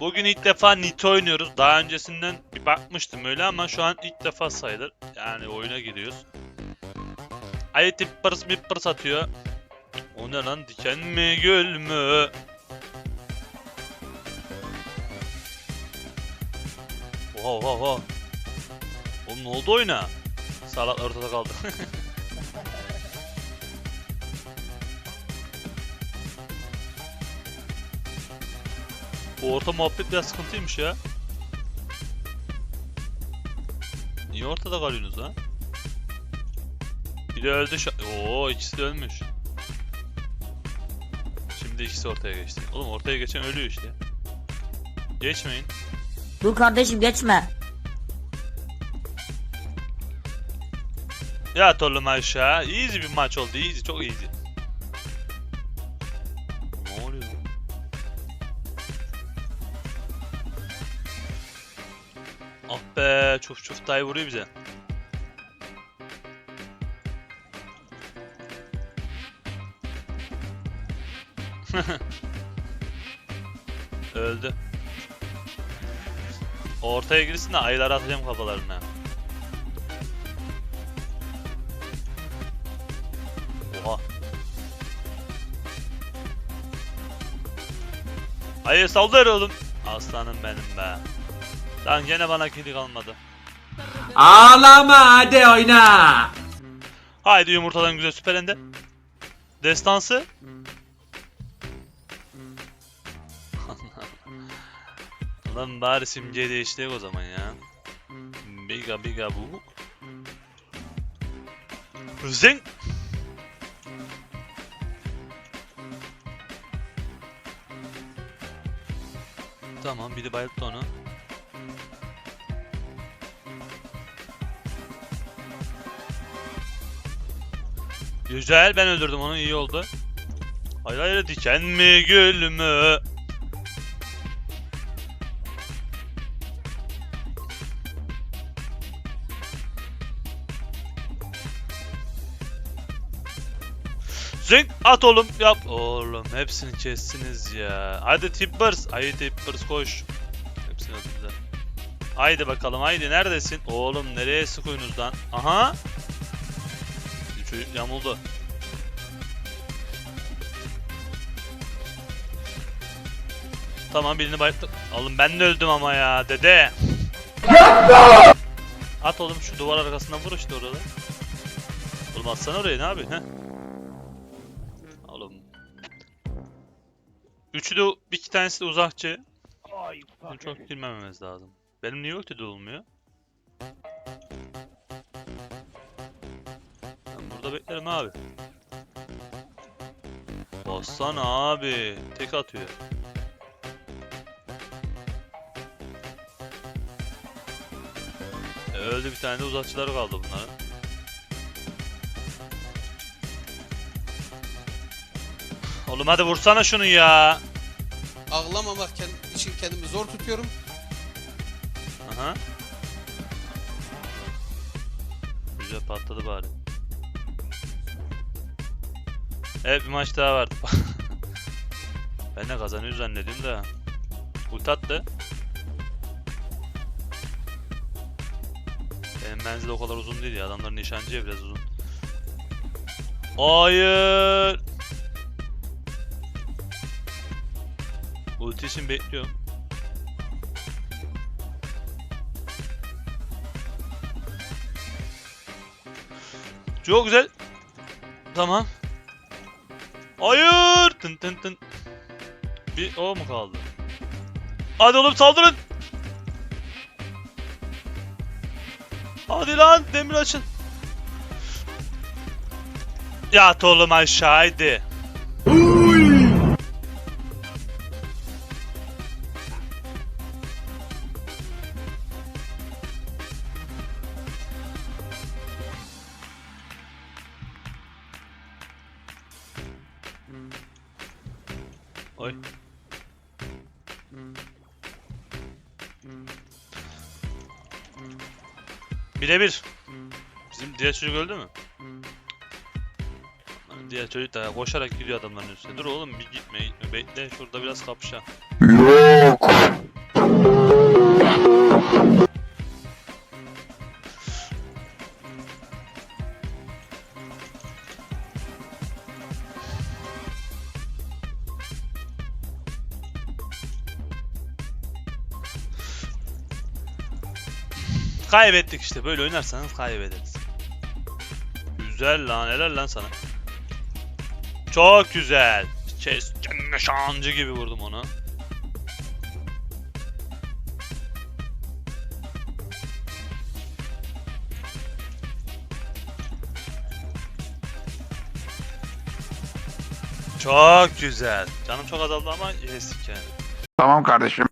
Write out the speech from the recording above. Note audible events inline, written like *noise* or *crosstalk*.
Bugün ilk defa Nito oynuyoruz. Daha öncesinden bir bakmıştım öyle ama şu an ilk defa sayılır. Yani oyuna giriyoruz. Ayı tip pırs bir pırs atıyor. O ne lan diken mi gül mü? Oha oha oha. Oğlum ne oldu oyuna? Salak ortada kaldı. *laughs* Bu orta muhabbet biraz sıkıntıymış ya. Niye ortada kalıyorsunuz lan? Biri öldü şu Oo ikisi de ölmüş. Şimdi ikisi ortaya geçti. Oğlum ortaya geçen ölüyor işte. Geçmeyin. Dur kardeşim geçme. Yat oğlum aşağı. Easy bir maç oldu. Easy. Çok easy. Ne oluyor? Ah be. Çuf çuf dayı vuruyor bize. *laughs* Öldü. Ortaya girsin de ayıları atacağım kafalarına. Oha. Hayır saldır oğlum. Aslanım benim be. Lan gene bana kili kalmadı. Ağlama hadi oyna. Haydi yumurtadan güzel süperende. Destansı. *laughs* Lan bari simgeyi değiştirek o zaman ya. Biga biga bu. Zing. Tamam biri bayılttı onu. Güzel ben öldürdüm onu iyi oldu. Hayır hayır diken mi gül mü? Zing at oğlum yap. Oğlum hepsini kestiniz ya. Hadi Tippers. Haydi Tippers koş. Hepsini öldürdüler. Haydi bakalım haydi neredesin? Oğlum nereye sıkıyorsunuz lan? Aha. Çocuk yamuldu. Tamam birini bayılttım. Oğlum ben de öldüm ama ya dede. At oğlum şu duvar arkasından vur işte orada. Oğlum atsana oraya ne abi? Heh. Oğlum. Üçü de bir iki tanesi de uzakçı. Bunu çok girmememiz lazım. Benim niye ulti de olmuyor? Burada beklerim abi. Bassana abi. Tek atıyor. E, öldü bir tane de uzakçıları kaldı bunların. Oğlum hadi vursana şunu ya. Ağlamamak için kendimi zor tutuyorum. Aha. Güzel patladı bari. Evet bir maç daha vardı. *laughs* ben de kazanıyor zannediyorum da. Ult attı. Benim menzil o kadar uzun değil ya. Adamların nişancıya biraz uzun. Hayır. Ulti için bekliyorum. Çok güzel. Tamam. Hayır. Tın tın tın. Bir o mu kaldı? Hadi oğlum saldırın. Hadi lan demir açın. Yat oğlum aşağı Oy. Birebir. Bizim diğer çocuk öldü mü? Diğer çocuk da koşarak gidiyor adamların üstüne. Dur oğlum bir gitme gitme bekle şurada biraz kapışa. Kaybettik işte. Böyle oynarsanız kaybederiz. Güzel lan. Helal lan sana. Çok güzel. Keskin nişancı gibi vurdum onu. Çok güzel. Canım çok azaldı ama yes yani. Tamam kardeşim.